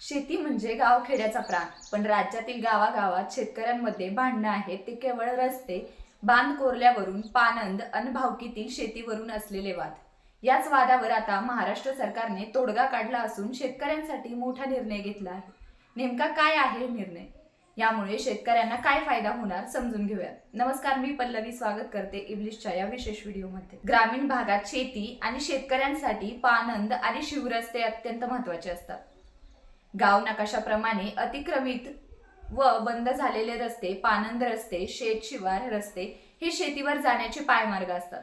शेती म्हणजे गावखेड्याचा प्राण. पण राज्यातील गावागावात शेतकऱ्यांमध्ये भांडणं आहेत ते केवळ रस्ते बांध कोरल्यावरून पानंद अनभावकीतील शेतीवरून असलेले वाद. याच वादावर आता महाराष्ट्र सरकारने तोडगा काढला असून शेतकऱ्यांसाठी मोठा निर्णय घेतला आहे. नेमका काय आहे निर्णय? यामुळे शेतकऱ्यांना काय फायदा होणार समजून घेऊया नमस्कार मी पल्लवी स्वागत करते इब्लिशच्या या विशेष व्हिडिओमध्ये. ग्रामीण भागात शेती आणि शेतकऱ्यांसाठी पानंद आणि शिवरस्ते अत्यंत महत्त्वाचे असतात. गाव नकाशाप्रमाणे अतिक्रमित व बंद झालेले रस्ते पानंद रस्ते शेत शिवार रस्ते हे शेतीवर जाण्याचे पायमार्ग असतात.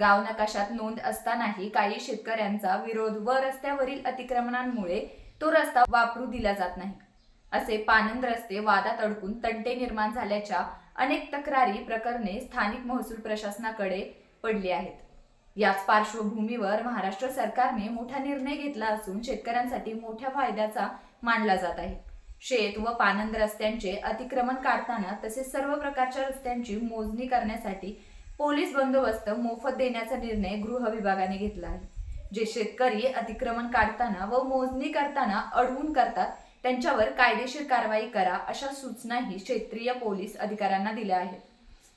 गाव नकाशात नोंद असतानाही काही शेतकऱ्यांचा विरोध व रस्त्यावरील अतिक्रमणांमुळे तो रस्ता वापरू दिला जात नाही. असे पानंद रस्ते वादात अडकून तंटे निर्माण झाल्याच्या अनेक तक्रारी प्रकरणे स्थानिक महसूल प्रशासनाकडे पडली आहेत. याच पार्श्वभूमीवर महाराष्ट्र सरकारने मोठा निर्णय घेतला असून शेतकऱ्यांसाठी मोठ्या फायद्याचा मानला जात आहे. शेत व पानंद रस्त्यांचे अतिक्रमण काढताना तसेच सर्व प्रकारच्या रस्त्यांची मोजणी करण्यासाठी पोलीस बंदोबस्त मोफत देण्याचा निर्णय गृह विभागाने घेतला आहे. जे शेतकरी अतिक्रमण काढताना व मोजणी करताना अडवून करतात त्यांच्यावर कायदेशीर कारवाई करा अशा सूचनाही क्षेत्रीय पोलीस अधिकाऱ्यांना दिल्या आहेत.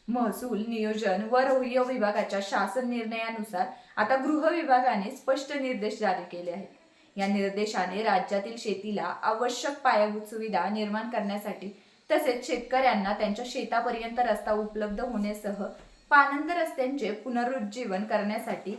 महसूल नियोजन व रोह्य विभागाच्या शासन निर्णयानुसार आता गृह विभागाने स्पष्ट निर्देश जारी केले आहेत. या निर्देशाने राज्यातील शेतीला आवश्यक पायाभूत सुविधा निर्माण करण्यासाठी तसेच शेतकऱ्यांना त्यांच्या शेतापर्यंत रस्ता उपलब्ध होण्यासह पानंद रस्त्यांचे पुनरुज्जीवन करण्यासाठी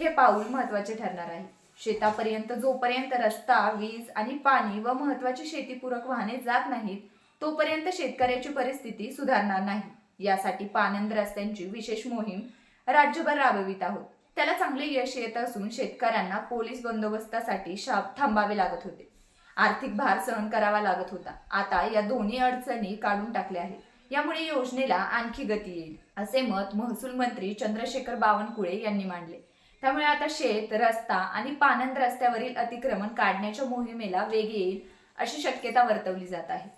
हे पाऊल महत्त्वाचे ठरणार आहे. शेतापर्यंत जोपर्यंत रस्ता वीज आणि पाणी व महत्वाची शेतीपूरक वाहने जात नाहीत तोपर्यंत शेतकऱ्याची परिस्थिती सुधारणार नाही. यासाठी पानंद रस्त्यांची विशेष मोहीम राज्यभर राबवित आहोत. त्याला चांगले यश येत असून शेतकऱ्यांना पोलीस बंदोबस्तासाठी शाप थांबावे लागत होते. आर्थिक भार सहन करावा लागत होता. आता या दोन्ही अडचणी काढून टाकल्या आहेत. यामुळे योजनेला आणखी गती येईल असे मत महसूल मंत्री चंद्रशेखर बावनकुळे यांनी मांडले. त्यामुळे आता शेत रस्ता आणि पानंद रस्त्यावरील अतिक्रमण काढण्याच्या मोहिमेला वेग येईल अशी शक्यता वर्तवली जात आहे.